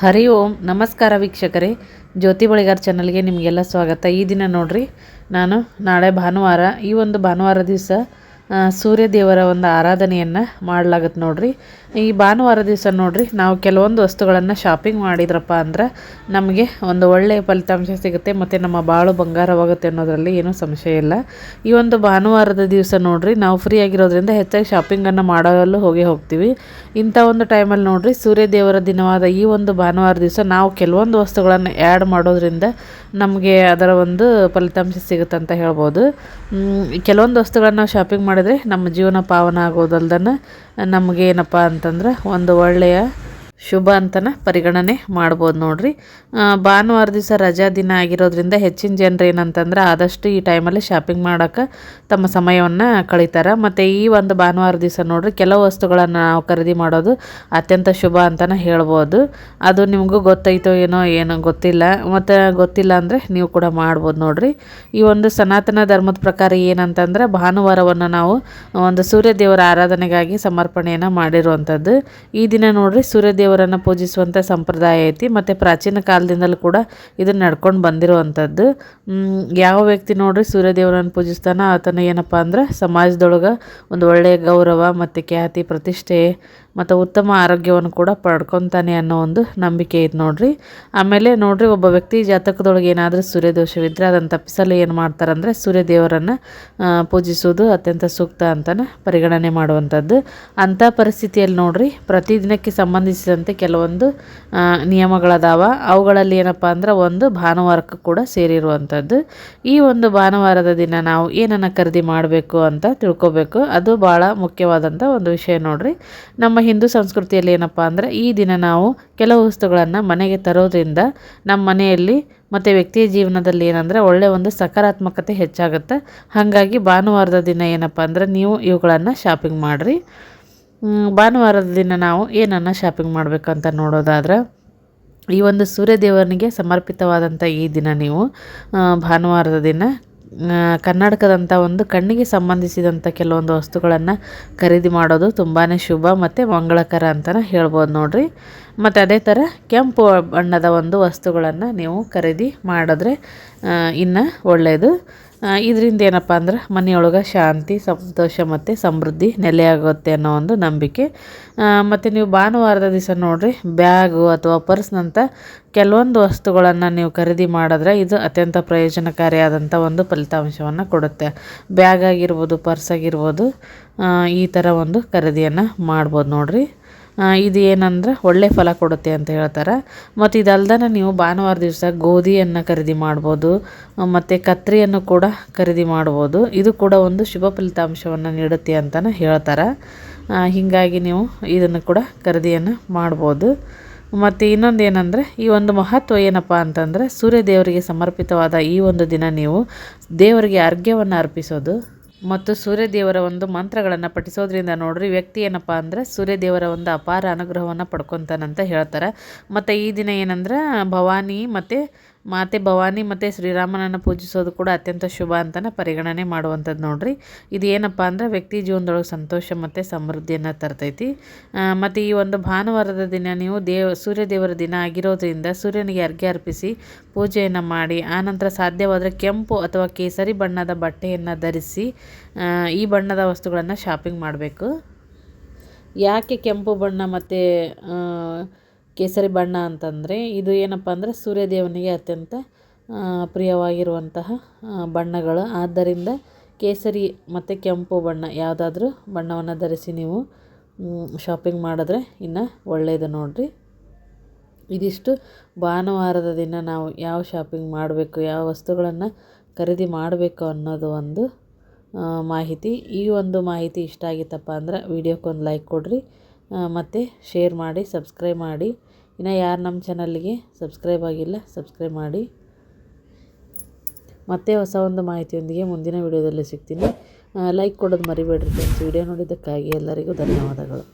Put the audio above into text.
ಹರಿ ಓಂ, ನಮಸ್ಕಾರ ವೀಕ್ಷಕರೇ. ಜ್ಯೋತಿ ಬಳಿಗಾರ್ ಚಾನಲ್ಗೆ ನಿಮಗೆಲ್ಲ ಸ್ವಾಗತ. ಈ ದಿನ ನೋಡ್ರಿ, ನಾನು ನಾಳೆ ಭಾನುವಾರ, ಈ ಒಂದು ಭಾನುವಾರ ದಿವಸ ಸೂರ್ಯ ದೇವರ ಒಂದು ಆರಾಧನೆಯನ್ನು ಮಾಡಲಾಗತ್ತೆ ನೋಡ್ರಿ. ಈ ಭಾನುವಾರ ದಿವಸ ನೋಡ್ರಿ, ನಾವು ಕೆಲವೊಂದು ವಸ್ತುಗಳನ್ನು ಶಾಪಿಂಗ್ ಮಾಡಿದ್ರಪ್ಪ ಅಂದ್ರೆ ನಮಗೆ ಒಂದು ಒಳ್ಳೆಯ ಫಲಿತಾಂಶ ಸಿಗುತ್ತೆ, ಮತ್ತು ನಮ್ಮ ಬಾಳು ಬಂಗಾರವಾಗುತ್ತೆ ಅನ್ನೋದರಲ್ಲಿ ಏನೂ ಸಂಶಯ ಇಲ್ಲ. ಈ ಒಂದು ಭಾನುವಾರದ ದಿವಸ ನೋಡ್ರಿ, ನಾವು ಫ್ರೀ ಆಗಿರೋದ್ರಿಂದ ಹೆಚ್ಚಾಗಿ ಶಾಪಿಂಗನ್ನು ಮಾಡಲು ಹೋಗಿ ಹೋಗ್ತೀವಿ. ಇಂಥ ಒಂದು ಟೈಮಲ್ಲಿ ನೋಡ್ರಿ ಸೂರ್ಯ ದೇವರ ದಿನವಾದ ಈ ಒಂದು ಭಾನುವಾರ ದಿವಸ ನಾವು ಕೆಲವೊಂದು ವಸ್ತುಗಳನ್ನು ಆ್ಯಡ್ ಮಾಡೋದ್ರಿಂದ ನಮಗೆ ಅದರ ಒಂದು ಫಲಿತಾಂಶ ಸಿಗುತ್ತೆ ಅಂತ ಹೇಳ್ಬೋದು ಕೆಲವೊಂದು ವಸ್ತುಗಳನ್ನು ಶಾಪಿಂಗ್ ಮಾಡಿದ್ರೆ ನಮ್ಮ ಜೀವನ ಪಾವನ ಆಗೋದಲ್ದನ ನಮಗೇನಪ್ಪ ಅಂತಂದ್ರೆ ಒಂದು ಒಳ್ಳೆಯ ಶುಭ ಅಂತನ ಪರಿಗಣನೆ ಮಾಡ್ಬೋದು ನೋಡ್ರಿ. ಭಾನುವಾರ ದಿವಸ ರಜಾ ದಿನ ಆಗಿರೋದ್ರಿಂದ ಹೆಚ್ಚಿನ ಜನರು ಏನಂತಂದ್ರೆ ಆದಷ್ಟು ಈ ಟೈಮಲ್ಲಿ ಶಾಪಿಂಗ್ ಮಾಡೋಕೆ ತಮ್ಮ ಸಮಯವನ್ನು ಕಳೀತಾರೆ. ಮತ್ತು ಈ ಒಂದು ಭಾನುವಾರ ದಿವಸ ನೋಡ್ರಿ ಕೆಲವು ವಸ್ತುಗಳನ್ನು ನಾವು ಖರೀದಿ ಮಾಡೋದು ಅತ್ಯಂತ ಶುಭ ಅಂತಲೇ ಹೇಳ್ಬೋದು. ಅದು ನಿಮಗೂ ಗೊತ್ತೈತೋ ಏನೋ ಏನೋ ಗೊತ್ತಿಲ್ಲ. ಮತ್ತು ಗೊತ್ತಿಲ್ಲ ಅಂದರೆ ನೀವು ಕೂಡ ಮಾಡ್ಬೋದು ನೋಡ್ರಿ. ಈ ಒಂದು ಸನಾತನ ಧರ್ಮದ ಪ್ರಕಾರ ಏನಂತಂದ್ರೆ ಭಾನುವಾರವನ್ನು ನಾವು ಒಂದು ಸೂರ್ಯ ದೇವರ ಆರಾಧನೆಗಾಗಿ ಸಮರ್ಪಣೆಯನ್ನು ಮಾಡಿರುವಂಥದ್ದು ಈ ದಿನ ನೋಡ್ರಿ ಸೂರ್ಯ ದೇವರನ್ನು ಪೂಜಿಸುವಂಥ ಸಂಪ್ರದಾಯ ಐತಿ, ಮತ್ತು ಪ್ರಾಚೀನ ಕಾಲದಿಂದಲೂ ಕೂಡ ಇದನ್ನು ನಡ್ಕೊಂಡು ಬಂದಿರುವಂಥದ್ದು ಯಾವ ವ್ಯಕ್ತಿ ನೋಡ್ರಿ ಸೂರ್ಯ ದೇವರನ್ನು ಪೂಜಿಸ್ತಾನ ಆತನ ಏನಪ್ಪ ಅಂದ್ರೆ ಸಮಾಜದೊಳಗೆ ಒಂದು ಒಳ್ಳೆಯ ಗೌರವ ಮತ್ತು ಖ್ಯಾತಿ, ಪ್ರತಿಷ್ಠೆ ಮತ್ತು ಉತ್ತಮ ಆರೋಗ್ಯವನ್ನು ಕೂಡ ಪಡ್ಕೊತಾನೆ ಅನ್ನೋ ಒಂದು ನಂಬಿಕೆ ಇದೆ ನೋಡಿರಿ. ಆಮೇಲೆ ನೋಡಿರಿ, ಒಬ್ಬ ವ್ಯಕ್ತಿ ಜಾತಕದೊಳಗೆ ಏನಾದರೂ ಸೂರ್ಯದೋಷವಿದ್ದರೆ ಅದನ್ನು ತಪ್ಪಿಸಲು ಏನು ಮಾಡ್ತಾರಂದರೆ ಸೂರ್ಯ ದೇವರನ್ನು ಪೂಜಿಸುವುದು ಅತ್ಯಂತ ಸೂಕ್ತ ಅಂತಲೇ ಪರಿಗಣನೆ ಮಾಡುವಂಥದ್ದು. ಅಂಥ ಪರಿಸ್ಥಿತಿಯಲ್ಲಿ ನೋಡಿರಿ ಪ್ರತಿದಿನಕ್ಕೆ ಸಂಬಂಧಿಸಿದಂತೆ ಕೆಲವೊಂದು ನಿಯಮಗಳದಾವ. ಅವುಗಳಲ್ಲಿ ಏನಪ್ಪ ಅಂದ್ರೆ ಒಂದು ಭಾನುವಾರಕ್ಕೂ ಕೂಡ ಸೇರಿರುವಂಥದ್ದು. ಈ ಒಂದು ಭಾನುವಾರದ ದಿನ ನಾವು ಏನನ್ನು ಖರೀದಿ ಮಾಡಬೇಕು ಅಂತ ತಿಳ್ಕೊಬೇಕು. ಅದು ಭಾಳ ಮುಖ್ಯವಾದಂಥ ಒಂದು ವಿಷಯ ನೋಡಿರಿ. ನಮ್ಮ ಹಿಂದೂ ಸಂಸ್ಕೃತಿಯಲ್ಲಿ ಏನಪ್ಪ ಅಂದರೆ ಈ ದಿನ ನಾವು ಕೆಲವು ವಸ್ತುಗಳನ್ನು ಮನೆಗೆ ತರೋದ್ರಿಂದ ನಮ್ಮ ಮನೆಯಲ್ಲಿ ಮತ್ತು ವ್ಯಕ್ತಿಯ ಜೀವನದಲ್ಲಿ ಏನಂದರೆ ಒಳ್ಳೆಯ ಒಂದು ಸಕಾರಾತ್ಮಕತೆ ಹೆಚ್ಚಾಗುತ್ತೆ. ಹಾಗಾಗಿ ಭಾನುವಾರದ ದಿನ ಏನಪ್ಪ ಅಂದರೆ ನೀವು ಇವುಗಳನ್ನು ಶಾಪಿಂಗ್ ಮಾಡಿರಿ. ಭಾನುವಾರದ ದಿನ ನಾವು ಏನನ್ನು ಶಾಪಿಂಗ್ ಮಾಡಬೇಕಂತ ನೋಡೋದಾದ್ರೆ ಈ ಒಂದು ಸೂರ್ಯದೇವನಿಗೆ ಸಮರ್ಪಿತವಾದಂಥ ಈ ದಿನ ನೀವು ಭಾನುವಾರದ ದಿನ ಕರ್ನಾಟಕದಂಥ ಒಂದು ಕಣ್ಣಿಗೆ ಸಂಬಂಧಿಸಿದಂಥ ಕೆಲವೊಂದು ವಸ್ತುಗಳನ್ನು ಖರೀದಿ ಮಾಡೋದು ತುಂಬಾ ಶುಭ ಮತ್ತು ಮಂಗಳಕರ ಅಂತಲೇ ಹೇಳ್ಬೋದು ನೋಡಿರಿ. ಮತ್ತು ಅದೇ ಥರ ಕೆಂಪು ಬಣ್ಣದ ಒಂದು ವಸ್ತುಗಳನ್ನು ನೀವು ಖರೀದಿ ಮಾಡಿದ್ರೆ ಇನ್ನು ಒಳ್ಳೆಯದು ಇದರಿಂದ ಏನಪ್ಪ ಅಂದ್ರೆ ಮನೆಯೊಳಗೆ ಶಾಂತಿ, ಸಂತೋಷ ಮತ್ತು ಸಮೃದ್ಧಿ ನೆಲೆಯಾಗುತ್ತೆ ಅನ್ನೋ ಒಂದು ನಂಬಿಕೆ. ಮತ್ತು ನೀವು ಭಾನುವಾರದ ದಿವಸ ನೋಡಿರಿ, ಬ್ಯಾಗು ಅಥವಾ ಪರ್ಸ್ನಂಥ ಕೆಲವೊಂದು ವಸ್ತುಗಳನ್ನು ನೀವು ಖರೀದಿ ಮಾಡಿದ್ರೆ ಇದು ಅತ್ಯಂತ ಪ್ರಯೋಜನಕಾರಿಯಾದಂಥ ಒಂದು ಫಲಿತಾಂಶವನ್ನು ಕೊಡುತ್ತೆ. ಬ್ಯಾಗ್ ಆಗಿರ್ಬೋದು, ಪರ್ಸ್ ಆಗಿರ್ಬೋದು ಈ ಥರ ಒಂದು ಖರೀದಿಯನ್ನು ಮಾಡ್ಬೋದು ನೋಡಿರಿ. ಇದು ಏನಂದ್ರೆ ಒಳ್ಳೆ ಫಲ ಕೊಡುತ್ತೆ ಅಂತ ಹೇಳ್ತಾರೆ. ಮತ್ತು ಇದಲ್ದೇ ನೀವು ಭಾನುವಾರ ದಿವಸ ಗೋಧಿಯನ್ನು ಖರೀದಿ ಮಾಡ್ಬೋದು ಮತ್ತು ಕತ್ರಿಯನ್ನು ಕೂಡ ಖರೀದಿ ಮಾಡ್ಬೋದು. ಇದು ಕೂಡ ಒಂದು ಶುಭ ಫಲಿತಾಂಶವನ್ನು ನೀಡುತ್ತೆ ಅಂತಲೇ ಹೇಳ್ತಾರೆ. ಹೀಗಾಗಿ ನೀವು ಇದನ್ನು ಕೂಡ ಖರೀದಿಯನ್ನು ಮಾಡ್ಬೋದು. ಮತ್ತು ಇನ್ನೊಂದು ಏನಂದರೆ, ಈ ಒಂದು ಮಹತ್ವ ಏನಪ್ಪ ಅಂತಂದರೆ ಸೂರ್ಯ ದೇವರಿಗೆ ಸಮರ್ಪಿತವಾದ ಈ ಒಂದು ದಿನ ನೀವು ದೇವರಿಗೆ ಅರ್ಘ್ಯವನ್ನು ಅರ್ಪಿಸೋದು. ಮತ್ತು ಸೂರ್ಯದೇವರ ಒಂದು ಮಂತ್ರಗಳನ್ನು ಪಠಿಸೋದ್ರಿಂದ ನೋಡ್ರಿ, ವ್ಯಕ್ತಿ ಏನಪ್ಪ ಅಂದರೆ ಸೂರ್ಯದೇವರ ಒಂದು ಅಪಾರ ಅನುಗ್ರಹವನ್ನು ಪಡ್ಕೊತಾನಂತ ಹೇಳ್ತಾರೆ. ಮತ್ತು ಈ ದಿನ ಏನಂದ್ರೆ ಭವಾನಿ ಮತ್ತು ಮಾತೆ ಭವಾನಿ ಮತ್ತು ಶ್ರೀರಾಮನನ್ನು ಪೂಜಿಸೋದು ಕೂಡ ಅತ್ಯಂತ ಶುಭ ಅಂತಲೇ ಪರಿಗಣನೆ ಮಾಡುವಂಥದ್ದು ನೋಡ್ರಿ. ಇದು ಏನಪ್ಪ ಅಂದರೆ ವ್ಯಕ್ತಿ ಜೀವನದೊಳಗೆ ಸಂತೋಷ ಮತ್ತು ಸಮೃದ್ಧಿಯನ್ನು ತರ್ತೈತಿ. ಮತ್ತು ಈ ಒಂದು ಭಾನುವಾರದ ದಿನ ನೀವು ದೇವ ಸೂರ್ಯ ದೇವರ ದಿನ ಆಗಿರೋದ್ರಿಂದ ಸೂರ್ಯನಿಗೆ ಅರ್ಘ್ಯ ಅರ್ಪಿಸಿ ಪೂಜೆಯನ್ನು ಮಾಡಿ ಆನಂತರ ಸಾಧ್ಯವಾದರೆ ಕೆಂಪು ಅಥವಾ ಕೇಸರಿ ಬಣ್ಣದ ಬಟ್ಟೆಯನ್ನು ಧರಿಸಿ ಈ ಬಣ್ಣದ ವಸ್ತುಗಳನ್ನು ಶಾಪಿಂಗ್ ಮಾಡಬೇಕು. ಯಾಕೆ ಕೆಂಪು ಬಣ್ಣ ಮತ್ತು ಕೇಸರಿ ಬಣ್ಣ ಅಂತಂದರೆ ಇದು ಏನಪ್ಪ ಅಂದರೆ ಸೂರ್ಯದೇವನಿಗೆ ಅತ್ಯಂತ ಪ್ರಿಯವಾಗಿರುವಂತಹ ಬಣ್ಣಗಳು. ಆದ್ದರಿಂದ ಕೇಸರಿ ಮತ್ತು ಕೆಂಪು ಬಣ್ಣ ಯಾವುದಾದ್ರೂ ಬಣ್ಣವನ್ನು ಧರಿಸಿ ನೀವು ಶಾಪಿಂಗ್ ಮಾಡಿದ್ರೆ ಇನ್ನು ಒಳ್ಳೆಯದು ನೋಡಿರಿ. ಇದಿಷ್ಟು ಭಾನುವಾರದ ದಿನ ನಾವು ಯಾವ ಶಾಪಿಂಗ್ ಮಾಡಬೇಕು, ಯಾವ ವಸ್ತುಗಳನ್ನು ಖರೀದಿ ಮಾಡಬೇಕು ಅನ್ನೋದು ಒಂದು ಮಾಹಿತಿ. ಈ ಒಂದು ಮಾಹಿತಿ ಇಷ್ಟ ಆಗಿತ್ತಪ್ಪ ಅಂದ್ರೆ ವಿಡಿಯೋಕ್ಕೊಂದು ಲೈಕ್ ಕೊಡಿರಿ ಮತ್ತು ಶೇರ್ ಮಾಡಿ ಸಬ್ಸ್ಕ್ರೈಬ್ ಮಾಡಿ. ಇನ್ನು ಯಾರು ನಮ್ಮ ಚಾನಲ್ಗೆ ಸಬ್ಸ್ಕ್ರೈಬ್ ಆಗಿಲ್ಲ, ಸಬ್ಸ್ಕ್ರೈಬ್ ಮಾಡಿ. ಮತ್ತೆ ಹೊಸ ಒಂದು ಮಾಹಿತಿಯೊಂದಿಗೆ ಮುಂದಿನ ವಿಡಿಯೋದಲ್ಲಿ ಸಿಗ್ತೀನಿ. ಲೈಕ್ ಕೊಡೋದು ಮರಿಬೇಡ್ರಿ ಫ್ರೆಂಡ್ಸ್ ವಿಡಿಯೋ ನೋಡಿದ್ದಕ್ಕಾಗಿ ಎಲ್ಲರಿಗೂ ಧನ್ಯವಾದಗಳು.